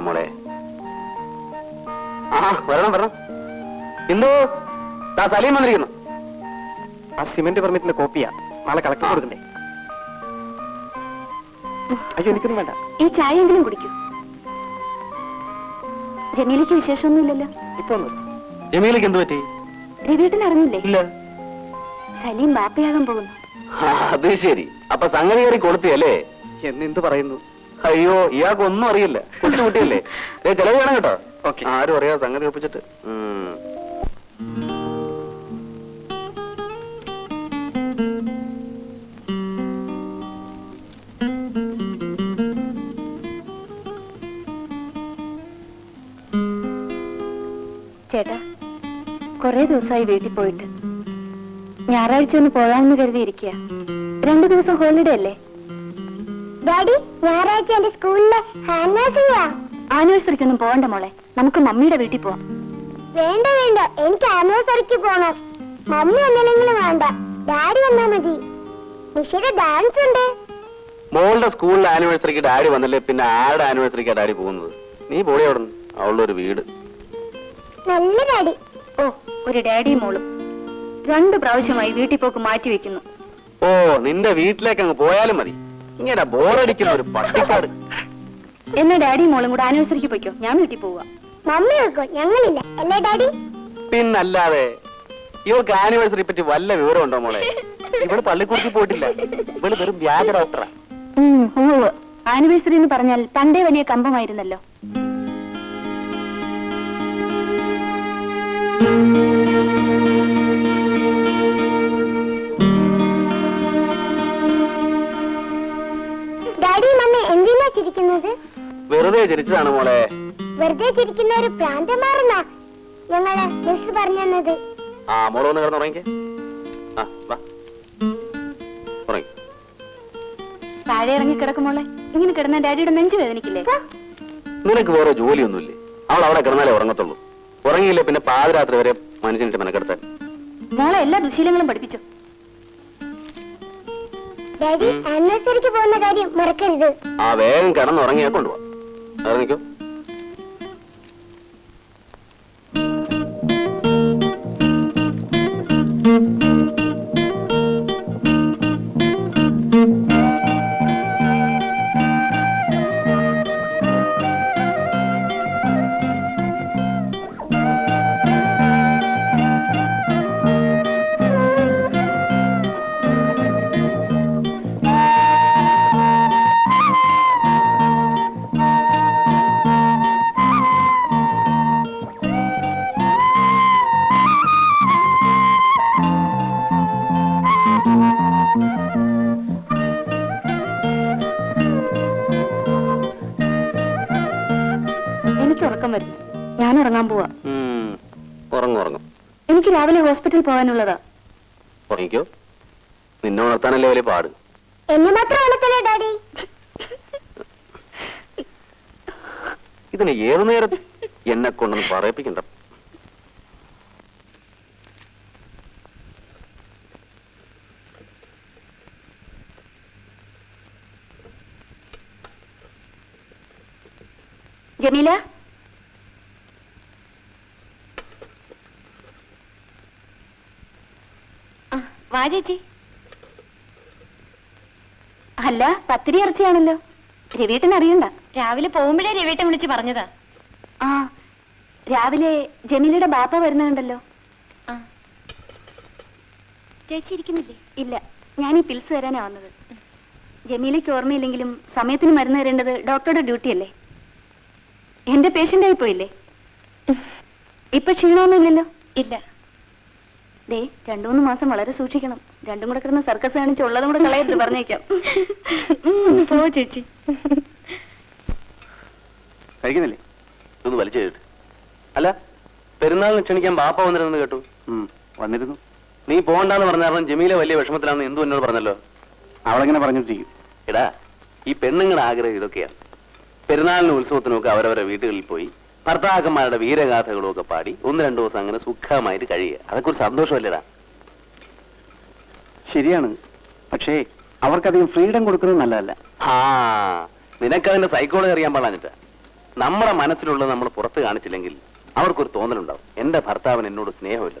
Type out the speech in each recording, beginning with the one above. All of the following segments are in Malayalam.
എടുത്തരാം മോളെ. ആ വരണം വരണം. എന്തോ? താ സലീം വന്നിരിക്കുന്നു. ആ സിമെന്റ് പെർമിറ്റിന്റെ കോപ്പിയാ. നാളെ കളക്ടർ കൊടുക്കണ്ടേ? അയ്യോ എനിക്കൊന്നും വേണ്ട. ഈ ചായ എങ്കിലും കുടിക്കൂ. ജമീലയ്ക്ക് വിശേഷമൊന്നുമില്ലല്ലോ. ഇപ്പൊ ജമീലയ്ക്ക് ജമീലക്ക് എന്ത് പറ്റി? രവിയേട്ടൻ അറിഞ്ഞില്ലേ? ഇല്ല. സലീം ബാപ്പയാകാൻ പോകുന്നു. ആ, അത് ശരി. അപ്പൊ സംഗതി കയറി കൊടുത്തിയല്ലേ എന്നെന്ത് പറയുന്നു? അയ്യോ ഇയാൾക്ക് ഒന്നും അറിയില്ല. കൊച്ചു കുട്ടിയല്ലേ? ഏ ചെലവ് വേണം കേട്ടോ. ഓക്കെ. ആരും അറിയാ സംഗതി ഒപ്പിച്ചിട്ട്. ചേട്ടാ കൊറേ ദിവസമായി വീട്ടിൽ പോയിട്ട്. ഞായറാഴ്ച ഒന്ന് പോകാമെന്ന് കരുതിയിരിക്കുക രണ്ടു ദിവസം ഹോളിഡേ അല്ലേ? ഡാഡി ഞായറാഴ്ച എന്റെ സ്കൂളിലെ ആനിവേഴ്സറിക്കൊന്നും പോകണ്ട മോളെ. നമുക്ക് മമ്മിയുടെ വീട്ടിൽ പോവാം. വേണ്ട വേണ്ട. എനിക്ക് ആനിവേഴ്സറിക്ക് പോണം. മമ്മി വന്നില്ലെങ്കിലും വേണ്ട. ഡാഡി വന്നാ മതി. നിഷയുടെ ഡാൻസ് ഉണ്ട്. മോളുടെ സ്കൂളിൽ ആനിവേഴ്സറിക്ക് ഡാഡി വന്നല്ലേ പിന്നെ ആരുടെ ആനിവേഴ്സറിക്ക് ഡാഡി പോകുന്നത്? നീ പോളി അവിടെ അവളുടെ ഒരു വീട്. നല്ല ഡാഡി. ഓ ഒരു ഡാഡി മോളും. രണ്ടു പ്രാവശ്യമായി വീട്ടിൽ പോക്ക് മാറ്റി വെക്കുന്നു. ഓ നിന്റെ വീട്ടിലേക്ക് അങ്ങ് പോയാലും മതി. ഇങ്ങനെ ബോറടിക്കുന്ന ഒരു പട്ടിക്കാട്. എന്നാ ഡാഡി മോളും കൂടെ ആനിവേഴ്സറിക്ക് പോയിക്കോ. ഞാൻ വീട്ടിൽ പോവാ. മമ്മി വെക്കോ ഞങ്ങളില്ല. അല്ലേ ഡാഡി? പിന്നല്ലാതെ ഇവൾക്ക് ആനിവേഴ്സറി പറ്റി വല്ല വിവരം ഉണ്ടോ മോളെ? ഇവൾ പള്ളിക്കുറിച്ച് പോയിട്ടില്ല. ഇവൾ വെറും വ്യാജ ഡോക്ടറാ. ആനിവേഴ്സറി എന്ന് പറഞ്ഞാൽ പണ്ടേ വലിയ കമ്പമായിരുന്നല്ലോ. ചിരിക്കുന്നത്? വെറുതെ ചിരിച്ചതാണ് മോളെ. വെറുതെ ചിരിക്കുന്ന ഒരു പ്രാന്തമാറുന്ന ഞങ്ങൾ മിസ് പറഞ്ഞു തന്നത്. ആ മോൾ ഒന്ന് കിടന്നുറങ്ങിക്കേ ആ വാ. ഉറങ്ങി. താഴെ ഇറങ്ങി കിടക്കുമോളെ ഇങ്ങനെ കിടന്ന ഡാഡിയുടെ നെഞ്ചു വേദനിക്കില്ലേ? നിനക്ക് വേറെ ജോലിയൊന്നുമില്ലേ? അവൾ അവിടെ കിടന്നാലേ ഉറങ്ങത്തുള്ളൂ. ഉറങ്ങിയില്ലേ പിന്നെ പാതിരാത്രി വരെ മനുഷ്യനിട്ട് മെനക്കെടുത്താൻ? മോളെ എല്ലാ ദുശീലങ്ങളും പഠിപ്പിച്ചു? ഡാഡി ആനിവേഴ്സറിക്ക് പോകുന്ന കാര്യം മറക്കരുത്. ആ വേഗം കിടന്നുറങ്ങിയാ കൊണ്ടുപോവാ ഇറങ്ങിക്കോ. ഉറക്കം വരുന്നു. ഞാൻ ഉറങ്ങാൻ പോവാ. ഉം. ഉറങ്ങും ഉറങ്ങും. എനിക്ക് രാവിലെ ഹോസ്പിറ്റലിൽ പോകാനുള്ളതാ. ഉറങ്ങിക്കോ. നിന്നെ ഉണർത്താനല്ലേ വലിയ പാട്. എന്നെ മാത്രം ഉണക്കല്ലേ ഡാഡി? ഇതിന് ഏത് നേരം എന്നെ കൊണ്ടൊന്ന് പറയിപ്പിക്കണ്ട. ജമീല ആ, വാ ചേച്ചി. അല്ല പത്തിരി ഇറച്ചിയാണല്ലോ. രവീട്ടൻ അറിയണ്ട. രാവിലെ പോകുമ്പോഴേ രവീട്ടൻ വിളിച്ച് പറഞ്ഞതാ. ആ രാവിലെ ജമീലയുടെ ബാപ്പ വരുന്നുണ്ടല്ലോ. ആ. ചേച്ചി ഇരിക്കുന്നില്ലേ? ഇല്ല ഞാൻ ഈ പിൽസ് തരാനാ വന്നത്. ജമീലയ്ക്ക് ഓർമ്മയില്ലെങ്കിലും സമയത്തിന് മരുന്ന് തരേണ്ടത് ഡോക്ടറുടെ ഡ്യൂട്ടിയല്ലേ? എന്റെ പേഷ്യന്റായി പോയില്ലേ? ഇപ്പൊ ക്ഷീണമൊന്നുമില്ലല്ലോ? ഇല്ല. ദേ രണ്ടു മൂന്ന് മാസം വളരെ സൂക്ഷിക്കണം. രണ്ടും കൂടെ കിടന്ന് സർക്കസ് കാണിച്ച് ഉള്ളതും കൂടെ കളയരുത് പറഞ്ഞേക്കാം. പോ ചേച്ചി. കഴിക്കുന്നില്ലേ? ഒന്ന് വലിച്ചു കേട്ട് അല്ല പെരുന്നാളിന് ക്ഷണിക്കാൻ ബാപ്പ വന്നിരുന്നു കേട്ടു. വന്നിരുന്നു. നീ പോകണ്ടെന്ന് പറഞ്ഞ കാരണം ജമീല വലിയ വിഷമത്തിലാണെന്ന് എന്തു എന്നോട് പറഞ്ഞല്ലോ? അവളെങ്ങനെ പറഞ്ഞിട്ടിരിക്കും എടാ ഈ പെണ്ണുങ്ങളുടെ ആഗ്രഹം ഇതൊക്കെയാണ് പെരുന്നാളിന് ഉത്സവത്തിനും ഒക്കെ അവരവരുടെ വീടുകളിൽ പോയി ഭർത്താക്കന്മാരുടെ വീരഗാഥകളും ഒക്കെ പാടി ഒന്ന് രണ്ടു ദിവസം അങ്ങനെ സുഖമായിട്ട് കഴിയുക. അതൊക്കെ ഒരു സന്തോഷമല്ലേടാ ശരിയാണ്. പക്ഷേ അവർക്കധികം ഫ്രീഡം കൊടുക്കുന്നത് നല്ലതല്ല. ആ നിനക്കതിന്റെ സൈക്കോളജി അറിയാൻ പാടാഞ്ഞിട്ട് നമ്മുടെ മനസ്സിലുള്ളത് നമ്മൾ പുറത്ത് കാണിച്ചില്ലെങ്കിൽ അവർക്കൊരു തോന്നലുണ്ടാവും. എന്റെ ഭർത്താവിന് എന്നോട് സ്നേഹമില്ല.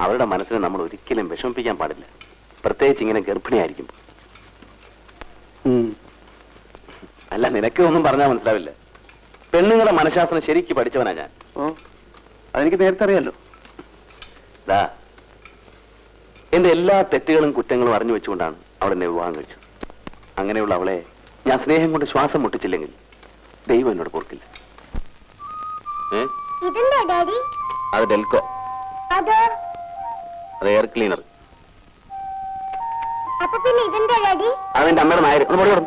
അവരുടെ മനസ്സിനെ നമ്മൾ ഒരിക്കലും വിഷമിപ്പിക്കാൻ പാടില്ല. പ്രത്യേകിച്ച് ഇങ്ങനെ ഗർഭിണിയായിരിക്കും. അല്ല നിനക്കൊന്നും പറഞ്ഞാൽ മനസ്സിലാവില്ല. പെണ്ണുങ്ങളുടെ മനഃശാസ്ത്രം ശരിക്ക് പഠിച്ചവനാ ഞാൻ. ഓ അതെനിക്ക് നേരത്തെ അറിയാലോ. ദാ എന്റെ എല്ലാ തെറ്റുകളും കുറ്റങ്ങളും അറിഞ്ഞു വെച്ചുകൊണ്ടാണ് അവൾ എന്നെ വിവാഹം കഴിച്ചത്. അങ്ങനെയുള്ള അവളെ ഞാൻ സ്നേഹം കൊണ്ട് ശ്വാസം മുട്ടിച്ചില്ലെങ്കിൽ ദൈവം എന്നോട് പൊറുക്കില്ല. ഏ? ഇതെന്താ ഡാഡി? അത് ഡെൽക്കോ അതോ? അത് എയർ ക്ലീനർ. അപ്പൊ പിന്നെ ഇതെന്താ ഡാഡി? അതെന്റെ അമ്മയുടെ ഒന്ന്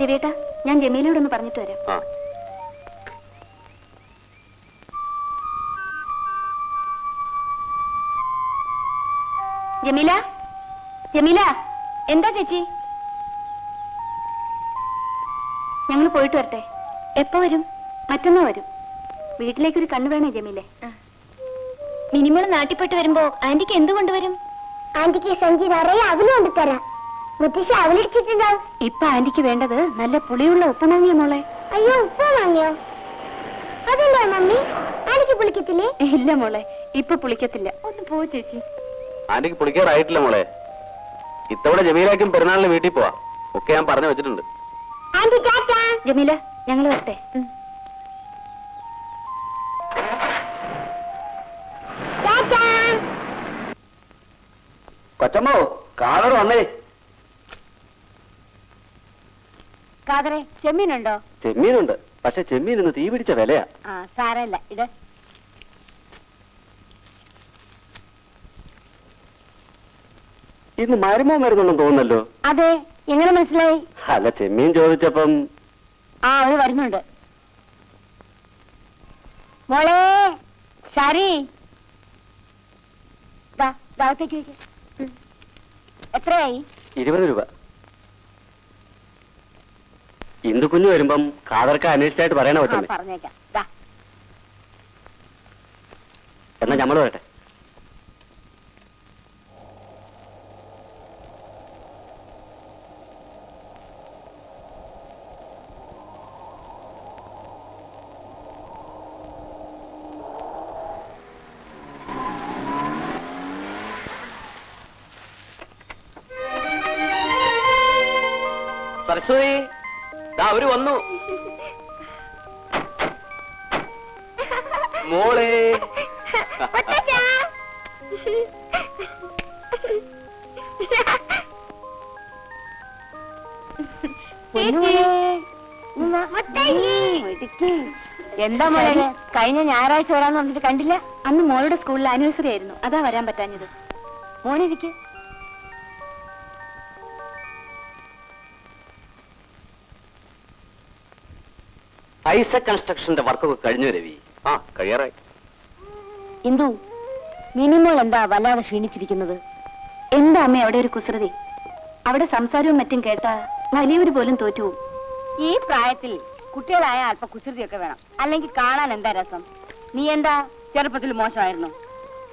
രവിയേട്ടാ ഞാൻ ജമീലയോടൊന്ന് പറഞ്ഞിട്ട് വരാം. ആ. ജമീല? ജമീല എന്താ ചേച്ചി? ഞങ്ങൾ പോയിട്ട് വരട്ടെ. എപ്പോ വരും? മറ്റന്നാ വരും. വീട്ടിലേക്കൊരു കണ്ണു വേണേ ജമീലെ. മിനിമൾ നാട്ടിപ്പെട്ട് വരുമ്പോ ആന്റിക്ക് എന്ത് കൊണ്ടുവരും? ആന്റിക്ക് സഞ്ചി നിറയെ അവൽ കൊണ്ടുതരാം മുത്തശ്ശി അവലിടിച്ചിട്ടുണ്ടാവും ഇപ്പൊ ആന്റിക്ക് വേണ്ടത് നല്ല പുളിയുള്ള ഉപ്പമാങ്ങിയ മോളെ. അയ്യോ ഉപ്പ വാങ്ങിയോ അതെന്താ മമ്മി? ആന്റിക്ക് പുളിക്കത്തില്ലേ? ഇല്ല മോളെ ഇപ്പൊ പുളിക്കത്തില്ല. ഒന്ന് പോ ചേച്ചി. ആന്റിക്ക് പൊളിക്കാറായിട്ടില്ല മോളെ. ഇത്തവണ ജമീലാക്കും പെരുന്നാളിന് വീട്ടിൽ പോവാ. ഒക്കെ ഞാൻ പറഞ്ഞു വെച്ചിട്ടുണ്ട്. ജമീല ഞങ്ങൾ വരട്ടെ. കൊച്ചമ്മോ കാതർ വന്നേ. കാതറെ ചെമ്മീനുണ്ടോ? ചെമ്മീനുണ്ട്. പക്ഷെ ചെമ്മീൻ ഇന്ന് തീ പിടിച്ച വിലയാ സാരല്ല ഇത് ഇന്ന് മരുമോ മരുന്നുണ്ടെന്ന് തോന്നുന്നല്ലോ. അതെ എങ്ങനെ മനസ്സിലായി? അല്ല ചെമ്മീൻ ചോദിച്ചപ്പം ആ അവർ വരുന്നുണ്ട്. മോളെ ശരി. എത്രയായി? ഇരുപത് രൂപ. ഇന്ദു കുഞ്ഞു വരുമ്പം കാതർക്ക് അന്വേഷിച്ചായിട്ട് പറയണ കൊച്ചമ്മേ. പറഞ്ഞേക്കാം. എന്നാ ഞമ്മൾ വരട്ടെ. സരസ്വതി ദാ അവർ വന്നു. മോളെ. എന്താ മോളെ? കഴിഞ്ഞ ഞായറാഴ്ച വരാന്ന് പറഞ്ഞിട്ട് കണ്ടില്ല? അന്ന് മോളുടെ സ്കൂളിൽ ആനിവേഴ്സറി ആയിരുന്നു. അതാ വരാൻ പറ്റാഞ്ഞത്. മോനിരിക്കെ ഐസക് കൺസ്ട്രക്ഷന്റെ വർക്കൊക്കെ കഴിഞ്ഞു രവി. ആ കഴിയാറായി. ഇന്ദു മിനിമോൾ എന്താ വല്ലാതെ ക്ഷീണിച്ചിരിക്കുന്നത്? എന്താ അമ്മ അവിടെ ഒരു കുസൃതി? അവിടെ സംസാരവും മറ്റും കേട്ടാ വലിയവര് പോലും തോറ്റു ഈ പ്രായത്തിൽ കുട്ടികളായ അല്പ കുസൃതിയൊക്കെ വേണം. അല്ലെങ്കിൽ കാണാൻ എന്താ രസം? നീ എന്താ? ചെറുപ്പത്തിൽ മോശമായിരുന്നു.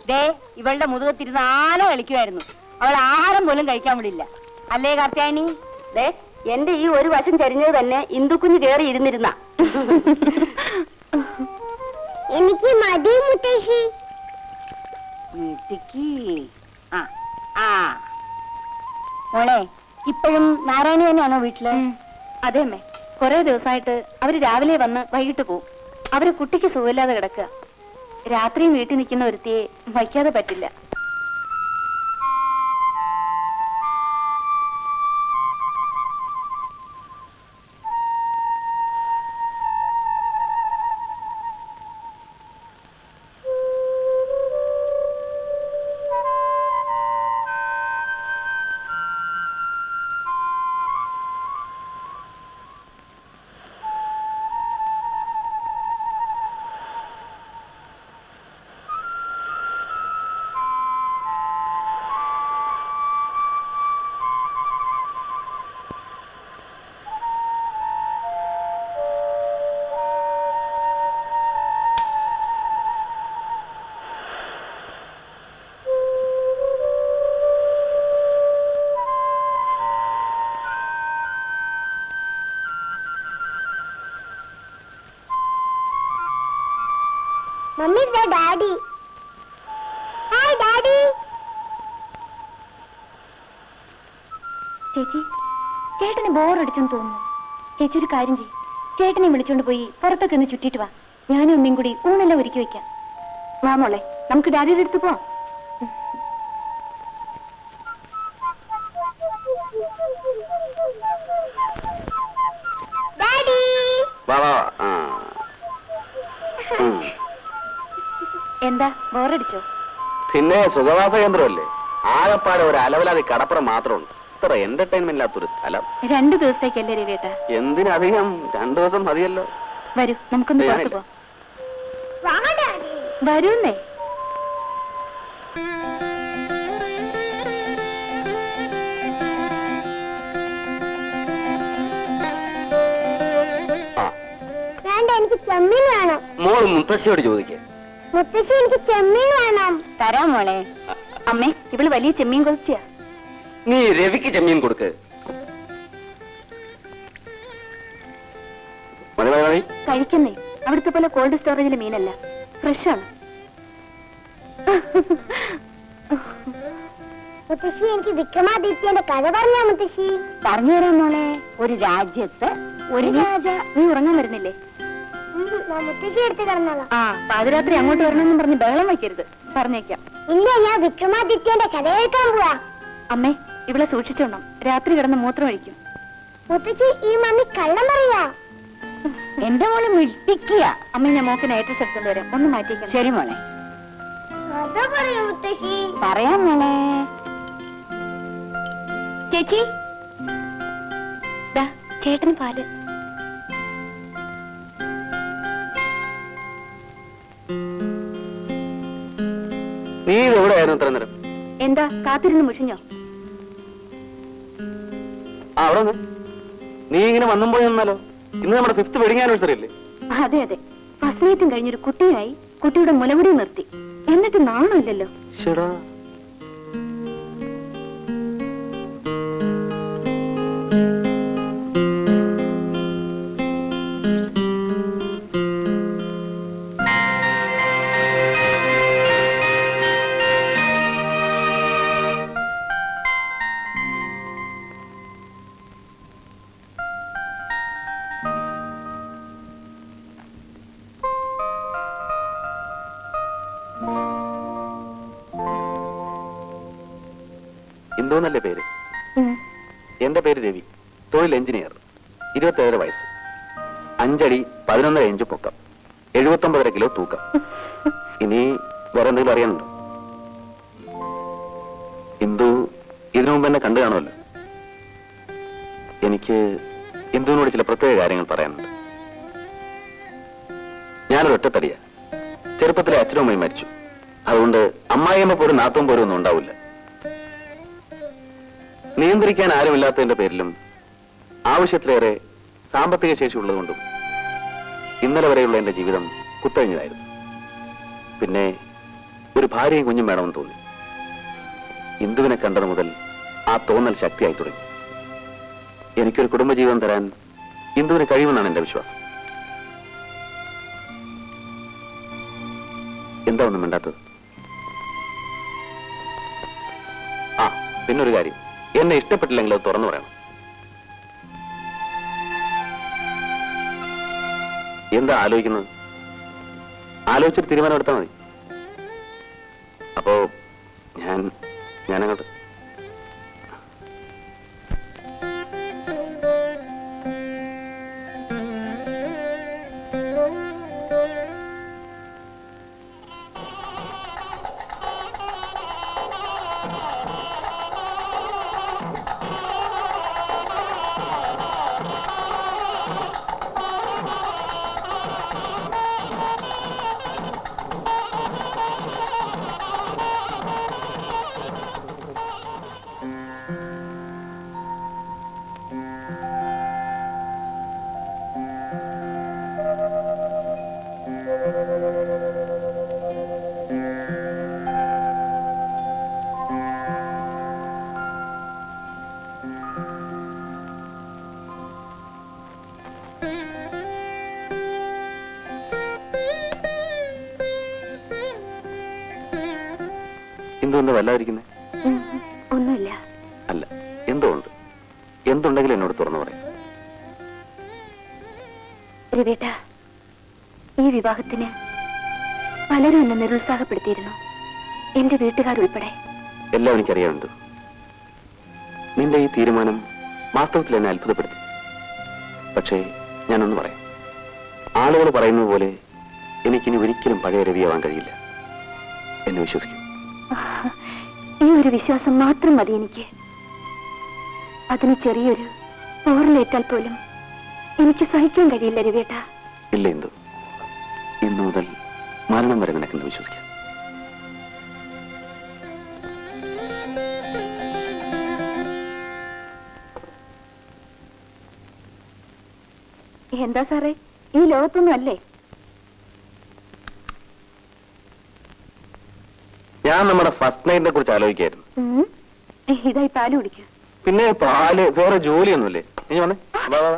ദേ ഇവളുടെ മുതുകത്തിരുന്ന് ആന കളിക്കുമായിരുന്നു അവൾ ആഹാരം പോലും കഴിക്കാൻ വിടില്ല. അല്ലേ കാർത്യായനി? ദേ എന്റെ ഈ ഒരു വശം ചരിഞ്ഞത് തന്നെ ഇന്ദുക്കുഞ്ഞ് കേറി ഇരുന്നിരുന്ന. എനിക്ക് മതി മുത്തശ്ശി. വീട്ടിക്ക് ആ ആ. മോളെ ഇപ്പോഴും നാരായണി തന്നെയാണോ വീട്ടിൽ? അതെ അമ്മേ. കുറെ ദിവസമായിട്ട് അവർ രാവിലെ വന്ന് വൈകിട്ട് പോവും. അവർ കുട്ടിക്ക് സുഖമില്ലാതെ കിടക്കുക. രാത്രിയും വീട്ടിൽ നിൽക്കുന്ന ഒരുത്തിയെ വയ്ക്കാതെ പറ്റില്ല. ചേച്ചി. ചേട്ടന് ബോറടിച്ചെന്ന് തോന്നുന്നു. ചേച്ചി ഒരു കാര്യം ചെയ്യും. ചേട്ടനെ വിളിച്ചോണ്ട് പോയി പുറത്തൊക്കെ ഒന്ന് ചുറ്റിട്ട് വാ. ഞാനും അമ്മയും കൂടി ഊണെല്ലാം ഒരുക്കി വെക്കാം. വാ മോളെ നമുക്ക് ഡാഡിയുടെ അടുത്ത് പോവാം. എന്താ ബോറടിച്ചോ? പിന്നെ സുഖവാസ കേന്ദ്രമല്ലേ ആകപ്പാടെ ഒരു അലവലാതി കടപ്പുറം മാത്രമുണ്ട് ഇത്ര എന്റർടൈൻമെന്റ് ഇല്ലാത്തൊരു സ്ഥലം. രണ്ടു ദിവസത്തേക്കല്ലേ രവിയേട്ടാ? എന്തിനധികം രണ്ടു ദിവസം മതിയല്ലോ. വരൂ നമുക്കൊന്ന് പുറത്ത്. പോവാം. വരൂന്നേ. എനിക്ക് ചെമ്മീൻ വേണം. മോൾ മുത്തശ്ശിയോട് ചോദിക്കേ. മുത്തശ്ശി എനിക്ക് ചെമ്മീൻ വേണം. തരാം മോളെ. അമ്മേ ഇവൾ വലിയ ചെമ്മീൻ കൊച്ചിയാ. നീ രവിക്ക് ചെമ്മീൻ കൊടുക്ക്. കഴിക്കുന്നേ. അവിടുത്തെ പോലെ കോൾഡ് സ്റ്റോറേജിലെ മീനല്ല. ഫ്രഷാണ് മുത്തശ്ശി എനിക്ക് വിക്രമാദിത്യന്റെ കഥ പറഞ്ഞാ മുത്തശ്ശി? പറഞ്ഞു തരാം മോളെ. ഒരു രാജ്യത്ത് ഒരു രാജ നീ ഉറങ്ങാൻ വരുന്നില്ലേ? ഉം, ഞാൻ മുത്തശ്ശി എടുത്ത് കിടന്നോളാം. ആ പാതിരാത്രി അങ്ങോട്ട് വരണമെന്നും പറഞ്ഞ് ബഹളം വയ്ക്കരുത്. പറഞ്ഞേക്കാം. ഇല്ല ഞാൻ വിക്രമാദിത്യന്റെ കഥ കേൾക്കാൻ പോവാ. അമ്മേ ഇവളെ സൂക്ഷിച്ചോണം. രാത്രി കിടന്ന് മൂത്രം ഒഴിക്കും. ഈ മമ്മി കള്ളം പറയാ. എന്റെ മോൾ മിട്ടിക്കുക അമ്മ ഞാൻ മോക്ക് നൈറ്റ് എടുത്തോണ്ട് വരാം. ഒന്ന് മാറ്റിക്കാം ശരി മോളെ. പറയാ പറയൂ മുത്തശ്ശി പറയാം മോളെ. ചേച്ചി. ദാ ചേട്ടന് പാൽ. നീ എവിടെയായിരുന്നു ഇത്ര നേരം. എന്താ കാത്തിരുന്ന് മുഷിഞ്ഞോ? അവിടെ നീ ഇങ്ങനെ വന്നും പോയി നിന്നാലോ ഇന്ന് നമ്മുടെ ഫിഫ്ത് വെഡിങ് ആനിവേഴ്സറി അല്ലേ? അതെ അതെ. ഫസ്റ്റ് നൈറ്റും കഴിഞ്ഞൊരു കുട്ടിയായി കുട്ടിയുടെ മുലമുടി നിർത്തി. എന്നിട്ട് നാണമില്ലല്ലോ ശടാ എന്തോന്നല്ലേ പേര്. എന്റെ പേര് രവി. തൊഴിൽ എഞ്ചിനീയർ. ഇരുപത്തേഴര വയസ്സ്. അഞ്ചടി പതിനൊന്നര ഇഞ്ച് പൊക്കം. എഴുപത്തൊമ്പതര കിലോ തൂക്കം. ഇനി വേറെ എന്തെങ്കിലും അറിയാനുണ്ടോ? ഇന്ദു ഇതിനു മുമ്പ് എന്നെ കണ്ടു കാണുമല്ലോ. എനിക്ക് ഇന്ദുവിനോട് ചില പ്രത്യേക കാര്യങ്ങൾ പറയാനുണ്ട്. ഞാനൊരു ഒറ്റത്തടിയ. ചെറുപ്പത്തിലെ അച്ഛനും അമ്മയും മരിച്ചു. അതുകൊണ്ട് അമ്മായിയമ്മ പോലും നാത്തും പോലും ഒന്നും ഉണ്ടാവില്ല. നിയന്ത്രിക്കാൻ ആരുമില്ലാത്തതിന്റെ പേരിലും ആവശ്യത്തിലേറെ സാമ്പത്തിക ശേഷി ഉള്ളതുകൊണ്ടും ഇന്നലെ വരെയുള്ള എന്റെ ജീവിതം കുത്തഴിഞ്ഞതായിരുന്നു. പിന്നെ ഒരു ഭാര്യയും കുഞ്ഞും വേണമെന്ന് തോന്നി. ഇന്ദുവിനെ കണ്ടത് മുതൽ ആ തോന്നൽ ശക്തിയായി തുടങ്ങി. എനിക്കൊരു കുടുംബജീവിതം തരാൻ ഇന്ദുവിന് കഴിയുമെന്നാണ് എന്റെ വിശ്വാസം. എന്താ ഒന്നും മിണ്ടാത്തത്? ആ പിന്നൊരു കാര്യം. എന്നെ ഇഷ്ടപ്പെട്ടില്ലെങ്കിൽ അത് തുറന്നു പറയണം. എന്താ ആലോചിക്കുന്നത്? ആലോചിച്ചിട്ട് തീരുമാനം എടുത്താൽ മതി. അപ്പോ ഞാൻ ഞാനങ്ങോട്ട് എന്തുകൊണ്ട് വല്ലാതിരിക്കുന്നത് ഉം, ഒന്നുമില്ല. അല്ല എന്തോ ഉണ്ട് എന്തുണ്ടെങ്കിലും എന്നോട് തുറന്നു പറയാം. ഈ വിവാഹത്തിന് പലരും എന്നെ നിരുത്സാഹപ്പെടുത്തിയിരുന്നു. എന്റെ വീട്ടുകാരുൾപ്പെടെ എല്ലാം എനിക്കറിയാമുണ്ട് നിന്റെ ഈ തീരുമാനം വാസ്തവത്തിൽ എന്നെ അത്ഭുതപ്പെടുത്തി. പക്ഷേ ഞാനൊന്ന് പറയാം. ആളുകൾ പറയുന്നത് പോലെ എനിക്കിനി ഒരിക്കലും പഴയ രവിയാവാൻ കഴിയില്ല. എന്നെ വിശ്വസിക്കും. ഈ ഒരു വിശ്വാസം മാത്രം മതി എനിക്ക്. അതിന് ചെറിയൊരു പോറലേറ്റാൽ പോലും എനിക്ക് സഹിക്കാൻ കഴിയില്ല രവിയേട്ട. ഇല്ല എന്തു ഇന്നു മുതൽ മരണം വരെ നിനക്കെന്ന് വിശ്വസിക്കാം? എന്താ സാറേ ഈ ലോകത്തൊന്നും അല്ലേ? ഞാൻ നമ്മുടെ ഫസ്റ്റ് നൈറ്റിനെ കുറിച്ച് ആലോചിക്കായിരുന്നു. ഇതായി പാൽ കുടിക്കൂ. പിന്നെ പാൽ വേറെ ജോലിയൊന്നുമില്ലേ? ഇനി വന്നേ. വാ, വാ,